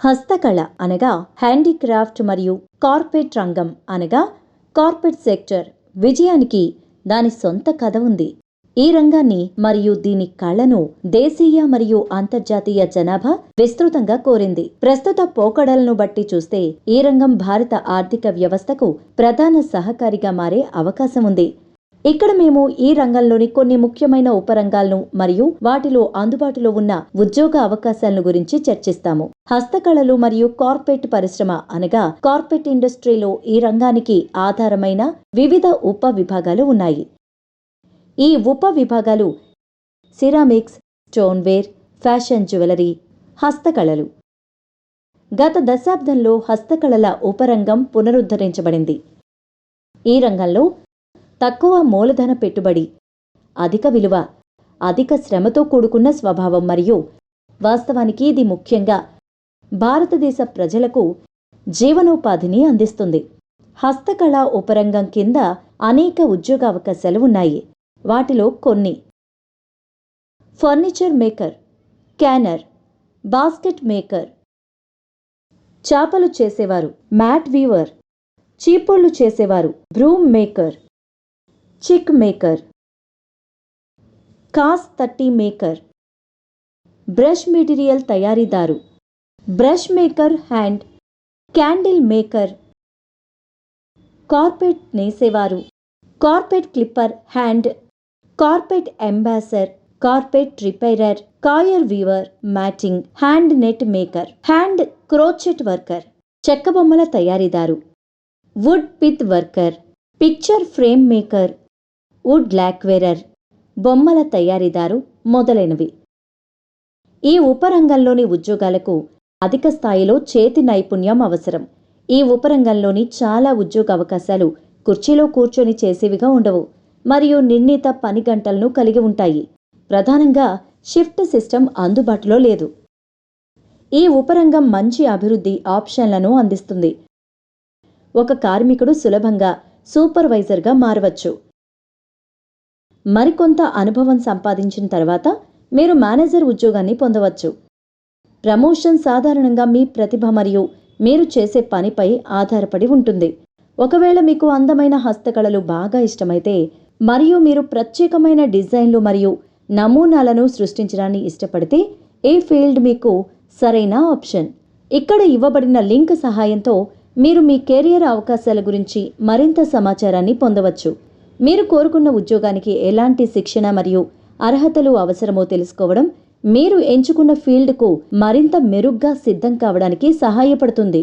హస్తకళ అనగా హ్యాండీక్రాఫ్ట్ మరియు కార్పెట్ రంగం అనగా కార్పెట్ సెక్టర్. విజయానికి దాని సొంత కథ ఉంది. ఈ రంగాన్ని మరియు దీని కళను దేశీయ మరియు అంతర్జాతీయ జనాభా విస్తృతంగా కోరింది. ప్రస్తుత పోకడలను బట్టి చూస్తే ఈ రంగం భారత ఆర్థిక వ్యవస్థకు ప్రధాన సహకారిగా మారే అవకాశం ఉంది. ఇక్కడ మేము ఈ రంగంలోని కొన్ని ముఖ్యమైన ఉపరంగాలను మరియు వాటిలో అందుబాటులో ఉన్న ఉద్యోగ అవకాశాలను గురించి చర్చిస్తాము. హస్తకళలు మరియు కార్పొరేట్ పరిశ్రమ అనగా కార్పొరేట్ ఇండస్ట్రీలో ఈ రంగానికి ఆధారమైన వివిధ ఉప విభాగాలు ఉన్నాయి. ఈ ఉప విభాగాలు సిరామిక్స్ స్టోన్వేర్ ఫ్యాషన్ జ్యువెలరీ హస్తకళలు. గత దశాబ్దంలో హస్తకళల ఉపరంగం పునరుద్ధరించబడింది. ఈ రంగంలో తక్కువ మూలధన పెట్టుబడి అధిక విలువ అధిక శ్రమతో కూడుకున్న స్వభావం మరియు వాస్తవానికి ఇది ముఖ్యంగా భారతదేశ ప్రజలకు జీవనోపాధిని అందిస్తుంది. హస్తకళ ఉపరంగం కింద అనేక ఉద్యోగ అవకాశాలు ఉన్నాయి. వాటిలో కొన్ని. Furniture maker canner basket maker చేపలు చేసేవారు మ్యాట్ వీవర్ చీపుళ్ళు చేసేవారు బ్రూమ్ మేకర్ చిక్ మేకర్. కాస్ తట్టి మేకర్. బ్రష్ మెటీరియల్ తయారీదారు. Brush maker hand. Candle maker. Carpet నేసేవారు. Carpet clipper hand. Carpet embosser carpet repairer. Coir weaver matting hand net maker. Hand crochet worker. చెక్క బొమ్మల తయారీదారు. Wood pith worker. Picture frame maker. Wood lacquerer బొమ్మల తయారీదారు మొదలైనవి. ఈ ఉపరంగంలోని ఉద్యోగాలకు అధిక స్థాయిలో చేతి నైపుణ్యం అవసరం. ఈ ఉపరంగంలోని చాలా ఉద్యోగ అవకాశాలు కుర్చీలో కూర్చొని చేసేవిగా ఉండవు. మరియు నిర్ణీత పని గంటలను కలిగి ఉంటాయి. ప్రధానంగా షిఫ్ట్ సిస్టమ్ అందుబాటులో లేదు. ఈ ఉపరంగం మంచి అభివృద్ధి ఆప్షన్లను అందిస్తుంది. ఒక కార్మికుడు సులభంగా సూపర్వైజర్గా మారవచ్చు. మరికొంత అనుభవం సంపాదించిన తర్వాత మీరు మేనేజర్ ఉద్యోగాన్ని పొందవచ్చు. ప్రమోషన్ సాధారణంగా మీ ప్రతిభ మరియు మీరు చేసే పనిపై ఆధారపడి ఉంటుంది. ఒకవేళ మీకు అందమైన హస్తకళలు బాగా ఇష్టమైతే మరియు మీరు ప్రత్యేకమైన డిజైన్లు మరియు నమూనాలను సృష్టించడాన్ని ఇష్టపడితే ఏ ఫీల్డ్ మీకు సరైన ఆప్షన్. ఇక్కడ ఇవ్వబడిన లింక్ సహాయంతో మీరు మీ కెరియర్ అవకాశాల గురించి మరింత సమాచారాన్ని పొందవచ్చు. మీరు కోరుకున్న ఉద్యోగానికి ఎలాంటి శిక్షణ మరియు అర్హతలు అవసరమో తెలుసుకోవడం మీరు ఎంచుకున్న ఫీల్డ్కు మరింత మెరుగ్గా సిద్ధం కావడానికి సహాయపడుతుంది.